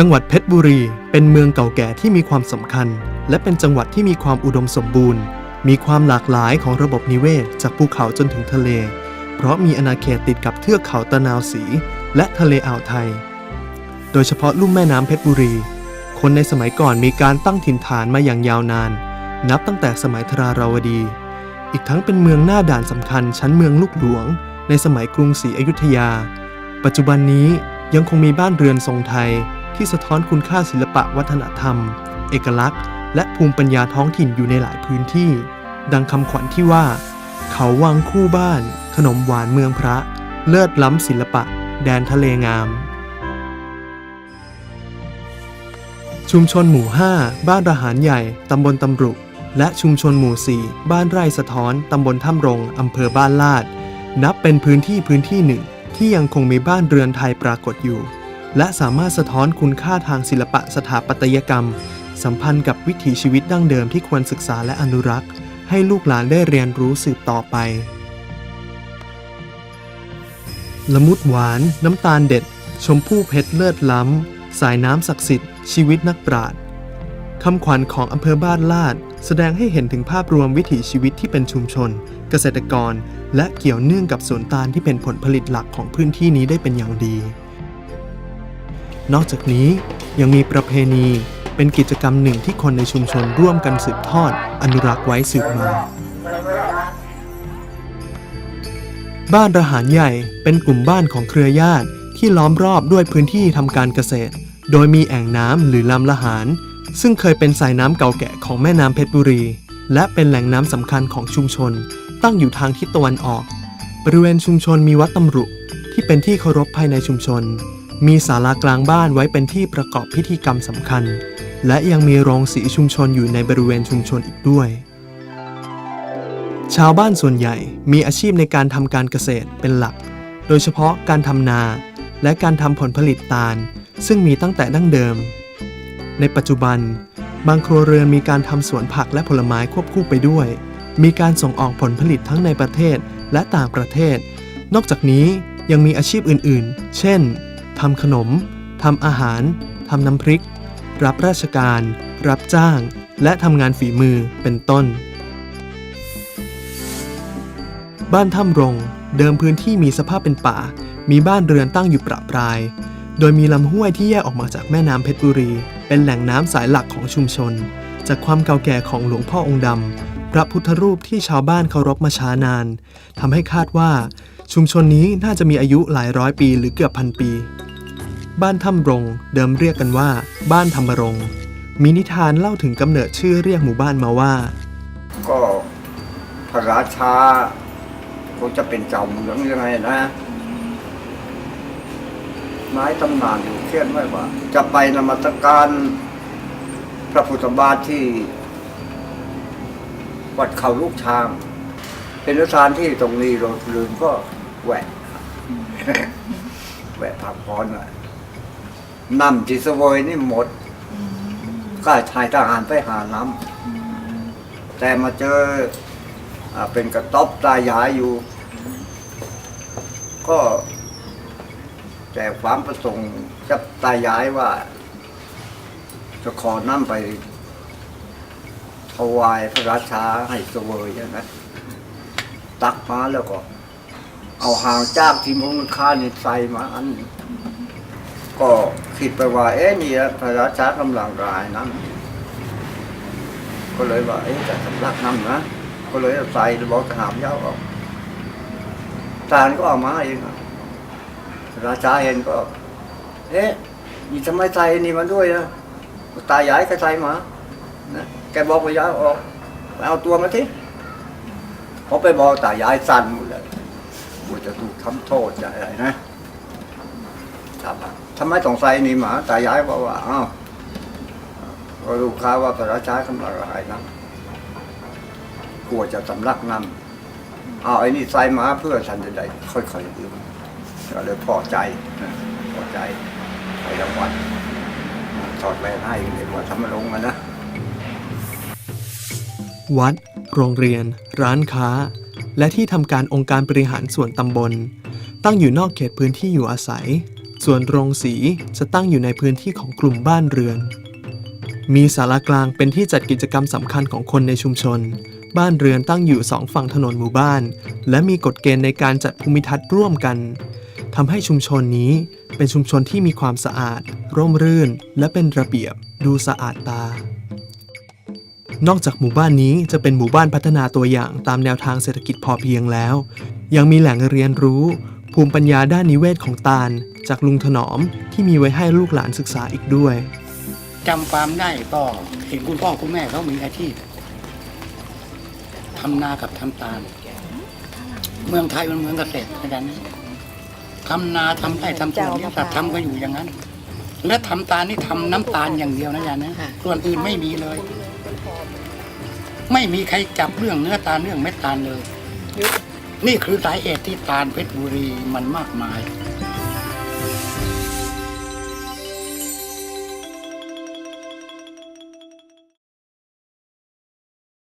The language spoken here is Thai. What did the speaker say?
จังหวัดเพชรบุรี เป็นเมืองเก่าแก่ที่มีความสำคัญ และเป็นจังหวัดที่มีความอุดมสมบูรณ์ มีความหลากหลายของระบบนิเวศ จากภูเขาจนถึงทะเล เพราะมีอาณาเขตติดกับเทือกเขาตะนาวสี และทะเลอ่าวไทย โดยเฉพาะลุ่มแม่น้ำเพชรบุรี คนในสมัยก่อนมีการตั้งถิ่นฐานมาอย่างยาวนาน นับตั้งแต่สมัยธราราวดี อีกทั้งเป็นเมืองหน้าด่านสำคัญชั้นเมืองลูกหลวง ในสมัยกรุงศรีอยุธยา ปัจจุบันนี้ยังคงมีบ้านเรือนทรงไทย ที่สะท้อนคุณค่าศิลปะวัฒนธรรม เอกลักษณ์ และภูมิปัญญาท้องถิ่นอยู่ในหลายพื้นที่ ดังคำขวัญที่ว่า เขาวังคู่บ้าน ขนมหวานเมืองพระ เลิศล้ำศิลปะ แดนทะเลงาม ชุมชนหมู่ 5 บ้านระหารใหญ่ ตำบลตำรุ และชุมชนหมู่ 4 บ้านไร่สะท้อน ตำบลถ้ำรง อำเภอบ้านลาด นับเป็นพื้นที่พื้นที่หนึ่งที่ยังคงมีบ้านเรือนไทยปรากฏอยู่ และสามารถสะท้อนคุณค่าทางศิลปะสถาปัตยกรรม สัมพันธ์กับวิถีชีวิตดั้งเดิมที่ควรศึกษาและอนุรักษ์ ให้ลูกหลานได้เรียนรู้สืบต่อไป ละมุดหวาน น้ำตาลเด็ด ชมพู่เพชรเลิศล้ำ สายน้ำศักดิ์สิทธิ์ ชีวิตนักปราชญ์คำขวัญของอำเภอบ้านลาด แสดงให้เห็นถึงภาพรวมวิถีชีวิตที่เป็นชุมชน เกษตรกร และเกี่ยวเนื่องกับสวนตาลที่เป็นผลผลิตหลักของพื้นที่นี้ได้เป็นอย่างดี นอกจากนี้ยังมีประเพณีเป็นกิจกรรมหนึ่งที่คนในชุมชนร่วมกันสืบทอด อนุรักษ์ไว้สืบมา บ้านระหารใหญ่เป็นกลุ่มบ้านของเครือญาติที่ล้อมรอบด้วยพื้นที่ทำการเกษตร โดยมีแอ่งน้ำหรือลำละหาร ซึ่งเคยเป็นสายน้ำเก่าแก่ของแม่น้ำเพชรบุรี และเป็นแหล่งน้ำสำคัญของชุมชน ตั้งอยู่ทางทิศตะวันออก บริเวณชุมชนมีวัดตำรุ ที่เป็นที่เคารพภายในชุมชน มีศาลากลางบ้านไว้เป็นที่ประกอบพิธีกรรมสำคัญ และยังมีโรงสีชุมชนอยู่ในบริเวณชุมชนอีกด้วย ชาวบ้านส่วนใหญ่มีอาชีพในการทำการเกษตรเป็นหลัก โดยเฉพาะการทำนา และการทำผลผลิตตาล ซึ่งมีตั้งแต่ดั้งเดิม ในปัจจุบัน บางครัวเรือนมีการทำสวนผักและผลไม้ควบคู่ไปด้วย มีการส่งออกผลผลิตทั้งในประเทศและต่างประเทศ นอกจากนี้ยังมีอาชีพอื่น ๆ เช่น ทำขนม ทำอาหาร ทำน้ำพริก รับราชการ รับจ้าง และทำงานฝีมือเป็นต้น บ้านถ้ำรง เดิมพื้นที่มีสภาพเป็นป่า มีบ้านเรือนตั้งอยู่ประปราย โดยมีลำห้วยที่แยกออกมาจากแม่น้ำเพชรบุรี เป็นแหล่งน้ำสายหลักของชุมชน จากความเก่าแก่ของหลวงพ่อองค์ดำพระพุทธรูปที่ชาวบ้านเคารพมาช้านานทำให้คาดว่า ชุมชนนี้น่าจะมีอายุหลายร้อยปีหรือเกือบพันปี บ้านถ้ำรง เดิมเรียกกันว่า บ้านธรรมรง มีนิทานเล่าถึงกำเนิดชื่อเรียกหมู่บ้านมาว่า ก็พระราชาคงจะเป็นเจ้าเมืองยังไงนะไม้ตำนานอยู่เขียนไว้ว่า จะไปนมัสการพระพุทธบาทที่ วัดเขาลูกช้าง เป็นสถานที่ตรงนี้เราลืมก็ แหวะแหวะพักผ่อนหน่อยนำจิตสวยนี่หมด ก็ชายทหารไปหาน้ำแต่มาเจออเป็นกระต๊อบตายายอยู่ ก็แต่ความประสงค์กับตายายว่า จะขอน้ำไปถวายพระราชาให้สวยอย่างนั้นตักมาแล้วก็ เอาหางจากที่มุงค่านี่ใส่มาอัน ก็คิดไปว่า เอ๊ะนี่พระราชากำลังรายน้ำก็เลยว่าเอ๊ะจะสำลักน้ำนะก็เลยใส่บอกทหารยาวออกทารก็เออกมาเองอะราชาเห็นก็ เอ๊ะนี่ทำไมใส่นี่มาด้วยนะตายายก็ใส่มานะแกบอกว่ายายออกไปเอาตัวมาทีพอไปบอกตายายสั่น หมดเลยบูจะถูกทำโทษจะอะไรนะครับทำไมต้องใส่นี่หมาตายายบอกว่าอ้าวก็รู้ข่าวว่าพระราชากำลังรายน้ำกลัวจะสำลักน้ำเอาไอ้นี่ใส่หมาเพื่อฉันจะได้ค่อยๆดื่มก็เลยพอใจพอใจไปรางวัลถอดแหวนให้เลยว่าทำมาลงมานะวัด โรงเรียน ร้านค้า และที่ทำการองค์การบริหารส่วนตำบล ตั้งอยู่นอกเขตพื้นที่อยู่อาศัย ส่วนโรงสีจะตั้งอยู่ในพื้นที่ของกลุ่มบ้านเรือน มีศาลากลางเป็นที่จัดกิจกรรมสำคัญของคนในชุมชน บ้านเรือนตั้งอยู่สองฝั่งถนนหมู่บ้าน และมีกฎเกณฑ์ในการจัดภูมิทัศน์ร่วมกันทำให้ชุมชนนี้เป็นชุมชนที่มีความสะอาด ร่มรื่น และเป็นระเบียบ ดูสะอาดตา นอกจากหมู่บ้านนี้จะเป็นหมู่บ้านพัฒนาตัวอย่างตามแนวทางเศรษฐกิจพอเพียงแล้ว ยังมีแหล่งเรียนรู้ ภูมิปัญญาด้านนิเวศของตาล จากลุงถนอมที่มีไว้ให้ลูกหลานศึกษาอีกด้วยจำความได้ก็เห็นคุณพ่อคุณแม่เขามีอาชีพทำนากับทำตาล เมืองไทยมันเมืองเกษตรอาจารย์นะทำนาทำไร่ทำสวนเนี่ยสัตว์ทำก็อยู่อย่างนั้น และทำตาลนี่ทำน้ำตาลอย่างเดียวนะอาจารย์นะส่วนอื่นไม่มีเลย ไม่มีใครจับเรื่องเนื้อตาลเรื่องเม็ดตาลเลย นี่คือสาเหตุที่ตาลเพชรบุรีมันมากมาย